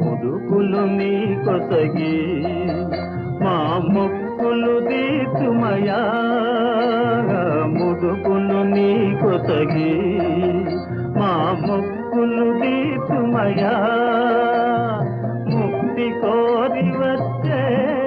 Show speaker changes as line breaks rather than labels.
ముదుకులు నీ కొసగి మా మొక్కులు దీతుమయా ముదుకులు నీ కొసగి మా మొక్కులు దీతుమయా